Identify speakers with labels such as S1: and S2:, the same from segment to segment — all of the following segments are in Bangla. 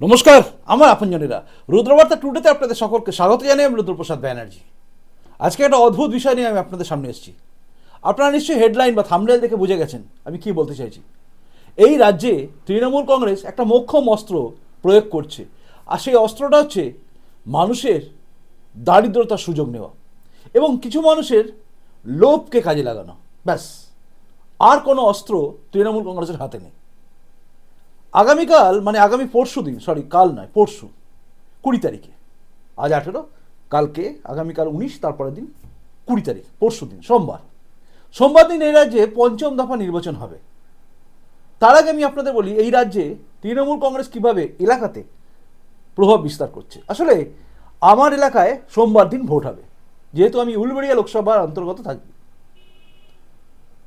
S1: নমস্কার, আমার আপনজনেরা। রুদ্রবার্তা টুডেতে আপনাদের সকলকে স্বাগত জানাই আমি রুদ্রপ্রসাদ ব্যানার্জি। আজকে একটা অদ্ভুত বিষয় নিয়ে আমি আপনাদের সামনে এসেছি। আপনারা নিশ্চয়ই হেডলাইন বা থামনেল দেখে বুঝে গেছেন আমি কি বলতে চাইছি। এই রাজ্যে তৃণমূল কংগ্রেস একটা মোক্ষম অস্ত্র প্রয়োগ করছে। আর সেই অস্ত্রটা হচ্ছে মানুষের দারিদ্রতার সুযোগ নেওয়া এবং কিছু মানুষের লোভকে কাজে লাগানো। ব্যাস, আর কোনো অস্ত্র তৃণমূল কংগ্রেসের হাতে নেই। আগামীকাল মানে আগামী পরশু দিন সরি কাল নয়, পরশু, কুড়ি তারিখে। আজ আঠেরো, কালকে, আগামীকাল উনিশ, তারপরের দিন কুড়ি তারিখ, পরশু দিন, সোমবার। সোমবার দিন এই রাজ্যে পঞ্চম দফা নির্বাচন হবে। তার আগে আমি আপনাদের বলি, এই রাজ্যে তৃণমূল কংগ্রেস কীভাবে এলাকাতে প্রভাব বিস্তার করছে? আসলে, আমার এলাকায় সোমবার দিন ভোট হবে। যেহেতু আমি উলবেড়িয়া লোকসভার অন্তর্গত থাকি।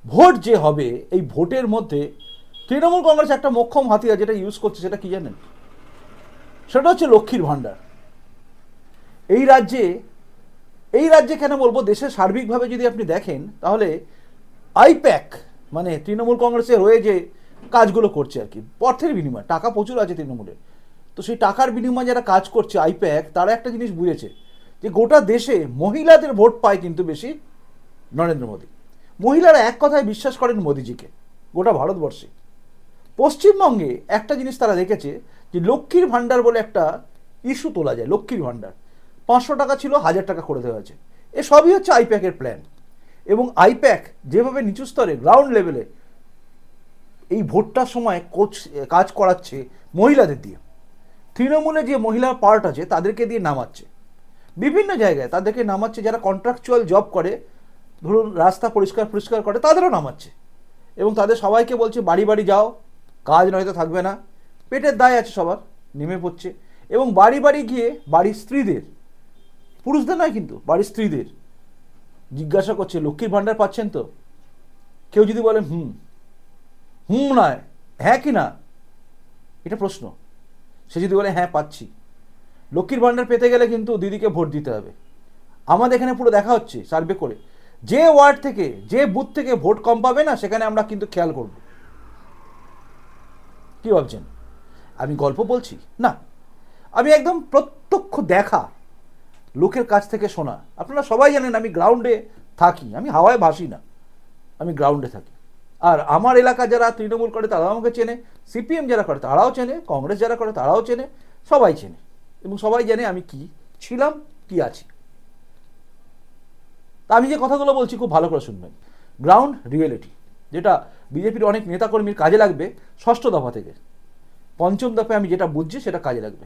S1: ভোট যে হবে, এই ভোটের মধ্যে তৃণমূল কংগ্রেস একটা মোক্ষম হাতিয়ার যেটা ইউজ করছে, সেটা কি জানেন? সেটা হচ্ছে লক্ষ্মীর ভাণ্ডার। এই রাজ্যে এই রাজ্যে কেন বলব, দেশের সার্বিকভাবে যদি আপনি দেখেন, তাহলে আইপ্যাক মানে তৃণমূল কংগ্রেসের হয়ে যে কাজগুলো করছে আর কি অর্থের বিনিময়, টাকা প্রচুর আছে তৃণমূলের তো সেই টাকার বিনিময়ে যারা কাজ করছে আইপ্যাক, তারা একটা জিনিস বুঝেছে, যে গোটা দেশে মহিলাদের ভোট পায় কিন্তু বেশি নরেন্দ্র মোদী। মহিলারা এক কথায় বিশ্বাস করেন মোদিজিকে, গোটা ভারতবর্ষে। পশ্চিমবঙ্গে একটা জিনিস তারা দেখেছে যে লক্ষ্মীর ভাণ্ডার বলে একটা ইস্যু তোলা যায়, লক্ষ্মীর ভাণ্ডার। পাঁচশো টাকা ছিল, হাজার টাকা করে দেওয়া হয়েছে। এ সবই হচ্ছে আইপ্যাকের প্ল্যান এবং আইপ্যাক যেভাবে নিচু স্তরে গ্রাউন্ড লেভেলে এই ভোটটার সময় কোচ, কাজ করাচ্ছে মহিলাদের দিয়ে। তৃণমূলে যে মহিলার পার্ট আছে, তাদেরকে দিয়ে নামাচ্ছে। বিভিন্ন জায়গায় তাদেরকে নামাচ্ছে, যারা কন্ট্রাকচুয়াল জব করে, ধরুন রাস্তা পরিষ্কার পরিষ্কার করে, তাদেরও নামাচ্ছে। এবং তাদের সবাইকে বলছে, বাড়ি বাড়ি যাও কাজ নয়তো থাকবে না। পেটের দায় আছে সবার, নেমে পড়ছে। এবং বাড়ি বাড়ি গিয়ে বাড়ির স্ত্রীদের, পুরুষদের নয় কিন্তু, বাড়ির স্ত্রীদের জিজ্ঞাসা করছে, লক্ষ্মীর ভাণ্ডার পাচ্ছেন তো? কেউ যদি বলে, হুম। হুম নয়। হ্যাঁ কি না? এটা প্রশ্ন। সে যদি বলে হ্যাঁ পাচ্ছি। লক্ষ্মীর ভাণ্ডার পেতে গেলে কিন্তু দিদিকে ভোট দিতে হবে। আমাদের এখানে পুরো দেখা হচ্ছে সার্ভে করে। যে ওয়ার্ড থেকে, যে বুথ থেকে ভোট কম পাবে না, সেখানে আমরা কিন্তু খেয়াল করব। কি ভাবছেন আমি গল্প বলছি? না। আমি একদম প্রত্যক্ষ দেখা লোকের কাছ থেকে শোনা। আপনারা সবাই জানেন আমি গ্রাউন্ডে থাকি। আমি হাওয়ায় ভাসি না। আমি গ্রাউন্ডে থাকি। আর আমার এলাকা যারা তৃণমূল করে, তারাও আমাকে চেনে। সিপিএম যারা করে, তারাও চেনে। কংগ্রেস যারা করে, তারাও চেনে। সবাই চেনে। এবং সবাই জানে আমি কি ছিলাম, কি আছি। তা আমি যে কথাগুলো বলছি, খুব ভালো করে শুনবেন। গ্রাউন্ড রিয়েলিটি, যেটা বিজেপির অনেক নেতাকর্মীর কাজে লাগবে ষষ্ঠ দফা থেকে। পঞ্চম দফায় আমি যেটা বুঝছি সেটা কাজে লাগবে।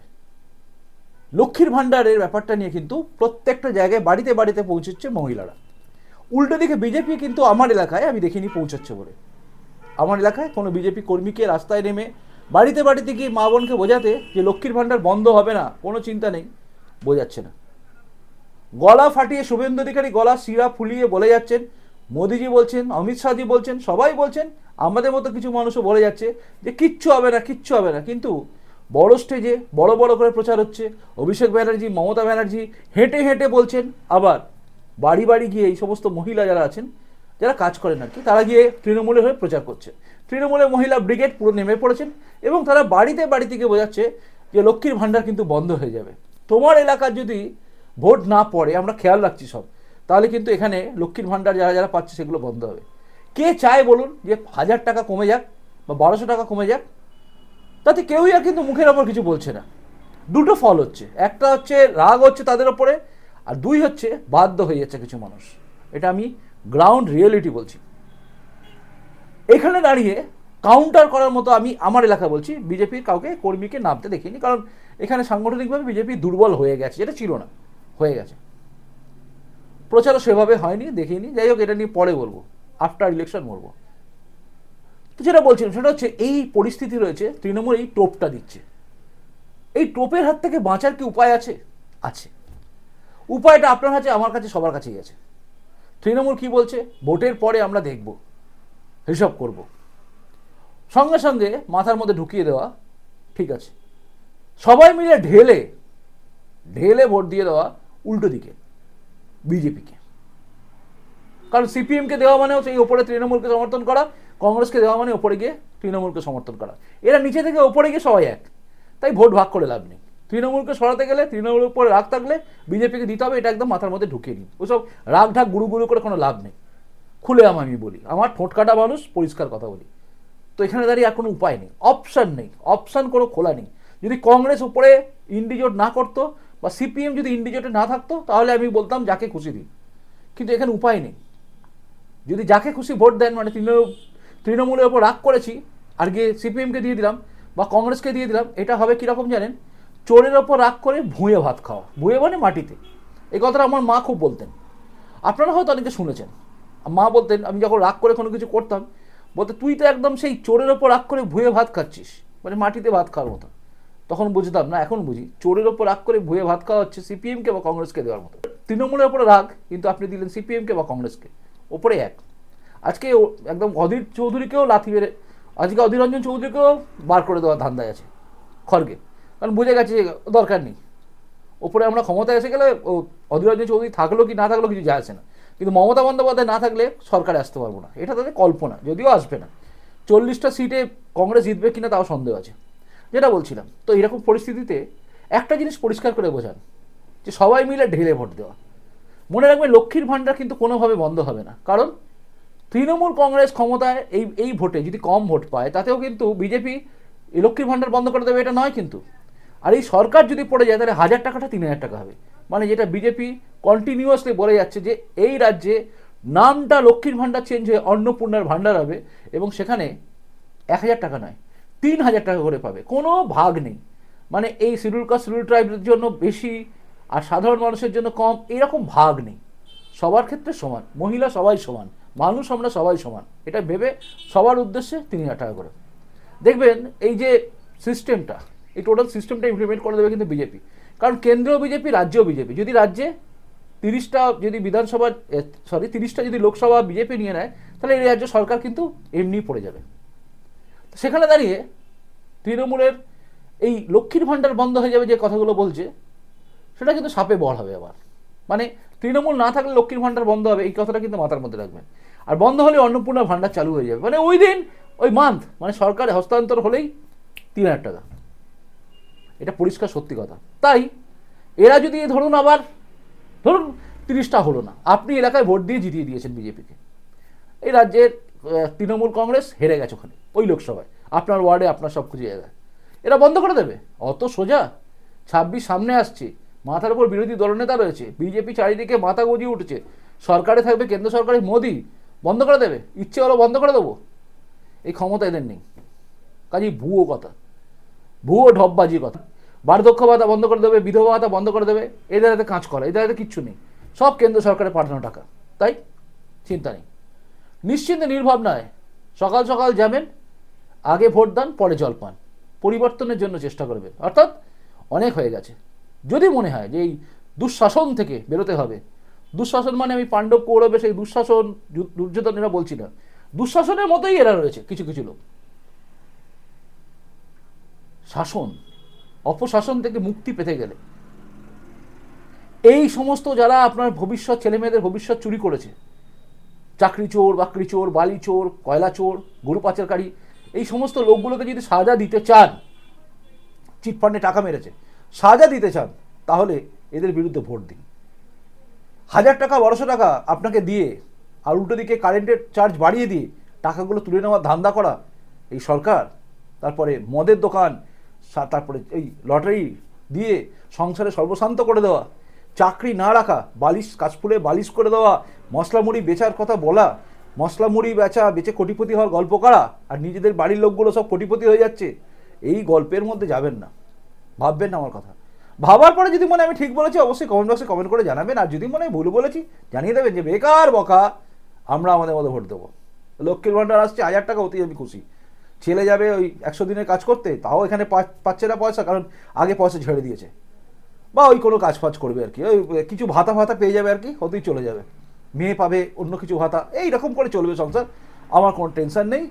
S1: লক্ষ্মীর ভাণ্ডারের ব্যাপারটা নিয়ে কিন্তু প্রত্যেকটা জায়গায় বাড়িতে বাড়িতে পৌঁছচ্ছে মহিলারা। উল্টো দিকে বিজেপি কিন্তু আমার এলাকায়, আমি দেখিনি পৌঁছাচ্ছে বলে। আমার এলাকায় কোনো বিজেপি কর্মীকে রাস্তায় নেমে বাড়িতে বাড়িতে গিয়ে মা বোনকে বোঝাতে যে লক্ষ্মীর ভাণ্ডার বন্ধ হবে না, কোনো চিন্তা নেই, বোঝাচ্ছে না। গলা ফাটিয়ে শুভেন্দু অধিকারী গলা শিরা ফুলিয়ে বলে যাচ্ছেন মোদিজি বলছেন, অমিত শাহজি বলছেন, সবাই বলছেন, আমাদের মতো কিছু মানুষও বলে যাচ্ছে যে কিচ্ছু হবে না, কিচ্ছু হবে না। কিন্তু বড় স্টেজে বড় বড় করে প্রচার হচ্ছে। অভিষেক ব্যানার্জি, মমতা ব্যানার্জি হেঁটে হেঁটে বলছেন, আবার বাড়ি বাড়ি গিয়ে এই সমস্ত মহিলা যারা আছেন, যারা কাজ করেন আর কি, তারা গিয়ে তৃণমূলের হয়ে প্রচার করছে। তৃণমূলের মহিলা ব্রিগেড পুরো নেমে পড়েছেন এবং তারা বাড়িতে বাড়িতে গিয়ে বোঝাচ্ছে যে লক্ষ্মীর ভাণ্ডার কিন্তু বন্ধ হয়ে যাবে। তোমার এলাকার যদি ভোট না পড়ে, আমরা খেয়াল রাখছি সব তাহলে কিন্তু এখানে লক্ষ্মীর ভাণ্ডার যারা যারা পাচ্ছে সেগুলো বন্ধ হবে। কে চায় বলুন যে হাজার টাকা কমে যাক বা বারোশো টাকা কমে যাক, তাতে কেউই আর কিন্তু মুখের ওপর কিছু বলছে না। দুটো ফল হচ্ছে, একটা হচ্ছে রাগ হচ্ছে তাদের ওপরে, আর দুই হচ্ছে বাধ্য হয়ে যাচ্ছে কিছু মানুষ। এটা আমি গ্রাউন্ড রিয়েলিটি বলছি। এখানে দাঁড়িয়ে কাউন্টার করার মতো আমি আমার এলাকা বলছি, বিজেপির কাউকে কর্মীকে নামতে দেখিনি, কারণ এখানে সাংগঠনিকভাবে বিজেপি দুর্বল হয়ে গেছে যেটা ছিল না, হয়ে গেছে। প্রচারও সেভাবে হয়নি, দেখিনি। যাই হোক, এটা নিয়ে পরে বলব। আফটার ইলেকশন বলব। তো যেটা বলছিলাম, সেটা হচ্ছে এই পরিস্থিতি রয়েছে, তৃণমূল এই টোপটা দিচ্ছে। এই টোপের হাত থেকে বাঁচার কি উপায় আছে? আছে। উপায়টা আপনার কাছে আমার কাছে, সবার কাছেই আছে। তৃণমূল কি বলছে? ভোটের পরে আমরা দেখব, হিসাব করব। সঙ্গে সঙ্গে মাথার মধ্যে ঢুকিয়ে দেওয়া, ঠিক আছে। সবাই মিলে ঢেলে ঢেলে ভোট দিয়ে দেওয়া উল্টো দিকে। বিজেপিকে কারণ সিপিএমকে দেওয়া মানে হচ্ছে এই ওপরে তৃণমূলকে সমর্থন করা, কংগ্রেসকে দেওয়া মানে ওপরে গিয়ে তৃণমূলকে সমর্থন করা। এরা নিচে থেকে ওপরে গিয়ে সবাই এক। তাই ভোট ভাগ করে লাভ নেই। তৃণমূলকে সরাতে গেলে, তৃণমূলের উপরে রাগ থাকলে বিজেপিকে দিতে হবে, এটা একদম মাথার মধ্যে ঢুকিয়ে দিন ওসব রাগ ঢাক গুরু গুরু করে কোনো লাভ নেই। খুলে আম বলি, আমার ঠোঁট কাটা মানুষ, পরিষ্কার কথা বলি। তো এখানে দাঁড়িয়ে আর কোনো উপায় নেই অপশান নেই অপশান কোনো খোলা নেই। যদি কংগ্রেস উপরে ইন্ডিজোট না করতো বা সিপিএম যদি ইন্ডিজোটে না থাকতো, তাহলে আমি বলতাম, যাকে খুশি দিন। কিন্তু এখানে উপায় নেই। যদি যাকে খুশি ভোট দেন মানে তৃণমূল তৃণমূলের ওপর রাগ করেছি, আর গিয়ে সিপিএমকে দিয়ে দিলাম বা কংগ্রেসকে দিয়ে দিলাম, এটা হবে কীরকম জানেন? চোরের ওপর রাগ করে ভুঁয়ে ভাত খাওয়া। ভুঁয়ে মানে মাটিতে। এই কথাটা আমার মা খুব বলতেন। আপনারা হয়তো অনেকে শুনেছেন। মা বলতেন, আমি যখন রাগ করে কোনো কিছু করতাম, বলতে তুই তো একদম সেই চোরের ওপর রাগ করে ভুঁয়ে ভাত খাচ্ছিস। মানে মাটিতে ভাত খাওয়ার মতো। তখন বুঝতাম, না, এখন বুঝি। চোরের ওপর রাগ করে ভুয়ে ভাত খাওয়া হচ্ছে সিপিএমকে বা কংগ্রেসকে দেওয়ার মতো। তৃণমূলের ওপরে রাগ, কিন্তু আপনি দিলেন সিপিএমকে বা কংগ্রেসকে। ওপরে এক। আজকে একদম অধীর চৌধুরীকেও লাথি মেরে, আজকে অধীর রঞ্জন চৌধুরীকেও বার করে দেওয়ার ধান্দায় আছে, খড়গে। কারণ বুঝে গেছে যে দরকার নেই। ওপরে আমরা ক্ষমতায় এসে গেলে ও, অধীর রঞ্জন চৌধুরী থাকল কি, না থাকল কিছু যায় আসে না। কিন্তু মমতা বন্দ্যোপাধ্যায় না থাকলে সরকারে আসতে পারব না। এটা তাদের কল্পনা, যদিও আসবে না। চল্লিশটা সিটে কংগ্রেস জিতবে কিনা তাও সন্দেহ আছে। যেটা বলছিলাম, তো এরকম পরিস্থিতিতে একটা জিনিস পরিষ্কার করে বোঝান, যে সবাই মিলে ঢেলে ভোট দেওয়া। মনে রাখবে লক্ষ্মীর ভাণ্ডার কিন্তু কোনোভাবে বন্ধ হবে না। কারণ তৃণমূল কংগ্রেস ক্ষমতায় এই এই ভোটে যদি কম ভোট পায়, তাতেও কিন্তু বিজেপি লক্ষ্মীর ভাণ্ডার বন্ধ করে দেবে, এটা নয় কিন্তু। আর এই সরকার যদি পড়ে যায়, তাহলে হাজার টাকাটা তিন হাজার টাকা হবে। মানে যেটা বিজেপি কন্টিনিউয়াসলি বলে যাচ্ছে যে, এই রাজ্যে নামটা লক্ষ্মীর ভাণ্ডার চেঞ্জ হয়ে অন্নপূর্ণার ভাণ্ডার হবে এবং সেখানে এক হাজার টাকা নয়। তিন হাজার টাকা করে পাবে। কোনো ভাগ নেই। মানে এই শিডিউল কাস্ট শিডিউল ট্রাইবের জন্য বেশি আর সাধারণ মানুষের জন্য কম, এরকম ভাগ নেই। সবার ক্ষেত্রে সমান। মহিলা সবাই সমান। মানুষ আমরা সবাই সমান। এটা ভেবে সবার উদ্দেশ্যে তিন হাজার টাকা করে। দেখবেন এই যে সিস্টেমটা, এই টোটাল সিস্টেমটা ইমপ্লিমেন্ট করে দেবে কিন্তু বিজেপি। কারণ কেন্দ্রীয় বিজেপি, রাজ্যেও বিজেপি। যদি রাজ্যে তিরিশটা যদি বিধানসভা সরি তিরিশটা যদি লোকসভা বিজেপি নিয়ে নেয়, তাহলে এই রাজ্য সরকার কিন্তু এমনি পড়ে যাবে। সেখানে দাঁড়িয়ে তৃণমূলের এই লক্ষ্মীর ভাণ্ডার বন্ধ হয়ে যাবে যে কথাগুলো বলছে, সেটা কিন্তু সাপে বড় হবে আবার। মানে তৃণমূল না থাকলে লক্ষ্মীর ভাণ্ডার বন্ধ হবে, এই কথাটা কিন্তু মাথার মধ্যে রাখবেন। আর বন্ধ হলে অন্নপূর্ণা ভাণ্ডার চালু হয়ে যাবে। মানে ওই দিন, ওই মান্থ মানে সরকারে হস্তান্তর হলেই তিন হাজার টাকা। এটা পরিষ্কার সত্যি কথা। তাই এরা যদি, ধরুন আবার, ধরুন তিরিশটা হলো না, আপনি এলাকায় ভোট দিয়ে জিতিয়ে দিয়েছেন বিজেপিকে। এই রাজ্যের তৃণমূল কংগ্রেস হেরে গেছে ওখানে। ওই লোকসভায়। আপনার ওয়ার্ডে আপনার সব কিছু জায়গায়। এরা বন্ধ করে দেবে। অত সোজা। ছাব্বিশ সামনে আসছে। মাথার উপর বিরোধী দলনেতা রয়েছে। বিজেপি চারিদিকে মাথা গজিয়ে উঠেছে। সরকারে থাকবে কেন্দ্র সরকারে মোদি। বন্ধ করে দেবে। ইচ্ছে হলো বন্ধ করে দেবো। এই ক্ষমতা এদের নেই। কাজেই ভুয়ো কথা। ভুয়ো ঢপবাজি কথা। বার্ধক্য ভাতা বন্ধ করে দেবে, বিধবা ভাতা বন্ধ করে দেবে। এদের হাতে কাজ করা। এদের হাতে কিচ্ছু নেই। সব কেন্দ্র সরকারের পাঠানো টাকা। তাই? চিন্তা নেই। নিশ্চিন্তে নির্ভাবনায় সকাল সকাল যাবেন আগে ভোট দান, পরে জল পান। পরিবর্তনের জন্য চেষ্টা করবেন। অর্থাৎ অনেক হয়ে গেছে। যদি মনে হয় যে এই দুঃশাসন থেকে বেরোতে হবে, দুঃশাসন মানে আমি পাণ্ডব কৌরবে সেই দুঃশাসন দুর্যোধন এরা বলছি না। দুঃশাসনের মতোই এরা রয়েছে কিছু কিছু লোক। শাসন, অপশাসন থেকে মুক্তি পেতে গেলে এই সমস্ত যারা আপনার ভবিষ্যৎ ছেলেমেয়েদের ভবিষ্যৎ চুরি করেছে, চাকরি চোর, বাকরি চোর, বালি চোর, কয়লা চোর, গরু পাচারকারী এই সমস্ত লোকগুলোকে যদি সাজা দিতে চান চিটফান্ডে টাকা মেরেছে, সাজা দিতে চান, তাহলে এদের বিরুদ্ধে ভোট দিন। হাজার টাকা, বারোশো টাকা আপনাকে দিয়ে আর উল্টো দিকে কারেন্টের চার্জ বাড়িয়ে দিয়ে টাকাগুলো তুলে নেওয়ার ধান্দা করা, এই সরকার, তারপরে মদের দোকান তারপরে এই লটারি দিয়ে সংসারে সর্বশান্ত করে দেওয়া, চাকরি না রাখা, বালিশ কাশফুলে বালিশ করে দেওয়া মশলা মুড়ি বেচার কথা বলা মশলা মুড়ি, বেচা, বেচে কোটিপতি হওয়ার গল্প করা? আর নিজেদের বাড়ির লোকগুলো সব কোটিপতি হয়ে যাচ্ছে? এই গল্পের মধ্যে যাবেন না। ভাববেন না আমার কথা। ভাবার পরে যদি মনে আমি ঠিক বলেছি, অবশ্যই কমেন্ট বক্সে কমেন্ট করে জানাবেন। আর যদি মনে ভুল বলেছি, জানিয়ে দেবেন যে বেকার বকা, আমরা আমাদের মতো ভোট দেবো। লক্ষ্মীর ভাণ্ডার আসছে, হাজার টাকা অতি আমি খুশি। ছেলে যাবে ওই একশো দিনের কাজ করতে, তাও এখানে পাচ্ছে না পয়সা, কারণ আগে পয়সা ছেড়ে দিয়েছে। বা ওই কোনো কাজ ফাজ করবে আর কি। ওই কিছু ভাতা ভাতা পেয়ে যাবে আর কি, হতেই চলে যাবে। মেয়ে পাবে, অন্য কিছু ভাতা এই রকম করে চলবে সংসার। আমার কোনো টেনশন নেই।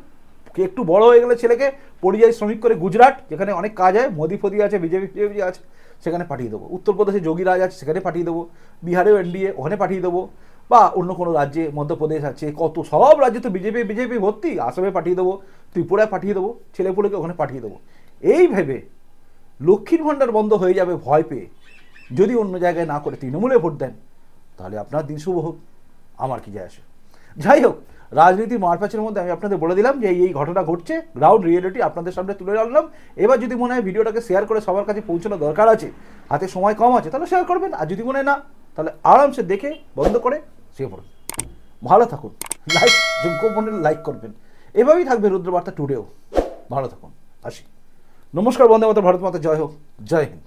S1: একটু বড় হয়ে গেলে ছেলেকে পরিযায়ী শ্রমিক করে গুজরাট, যেখানে অনেক কাজ হয় মোদি ফদি আছে, বিজেপি ফিজেপি আছে, সেখানে পাঠিয়ে দেবো। উত্তরপ্রদেশে যোগী রাজ আছে, সেখানে পাঠিয়ে দেবো। বিহারেও এনডিএ ওখানে পাঠিয়ে দেবো। বা অন্য কোনো রাজ্যে, মধ্যপ্রদেশ আছে, কত সব রাজ্যে তো বিজেপি বিজেপি ভর্তি, আসামে পাঠিয়ে দেবো, ত্রিপুরায় পাঠিয়ে দেবো, ছেলেপুলেকে ওখানে পাঠিয়ে দেবো। এই ভেবে লক্ষ্মীর ভাণ্ডার বন্ধ হয়ে যাবে ভয় পেয়ে। যদি অন্য জায়গায় না করে তৃণমূলে ভোট দেন, তাহলে আপনার দিন শুভ হোক। আমার কি যায় আসে? যাই হোক, রাজনীতি মারপ্যাচের মধ্যে আমি আপনাদের বলে দিলাম যে এই ঘটনা ঘটছে গ্রাউন্ড রিয়েলিটি আপনাদের সামনে তুলে আনলাম এবার যদি মনে হয় ভিডিওটাকে শেয়ার করে সবার কাছে পৌঁছানো দরকার আছে, হাতে সময় কম আছে, তাহলে শেয়ার করবেন। আর যদি মনে হয় না, তাহলে আরামসে দেখে, বন্ধ করে শুয়ে পড়ুন ভালো থাকুন। লাইক মনে লাইক করবেন। এভাবেই থাকবে রুদ্রবার্তা টুডেও ভালো থাকুন। আসি। নমস্কার, বন্দে মাতা ভারত মাতা, জয় হোক। জয় হিন্দ।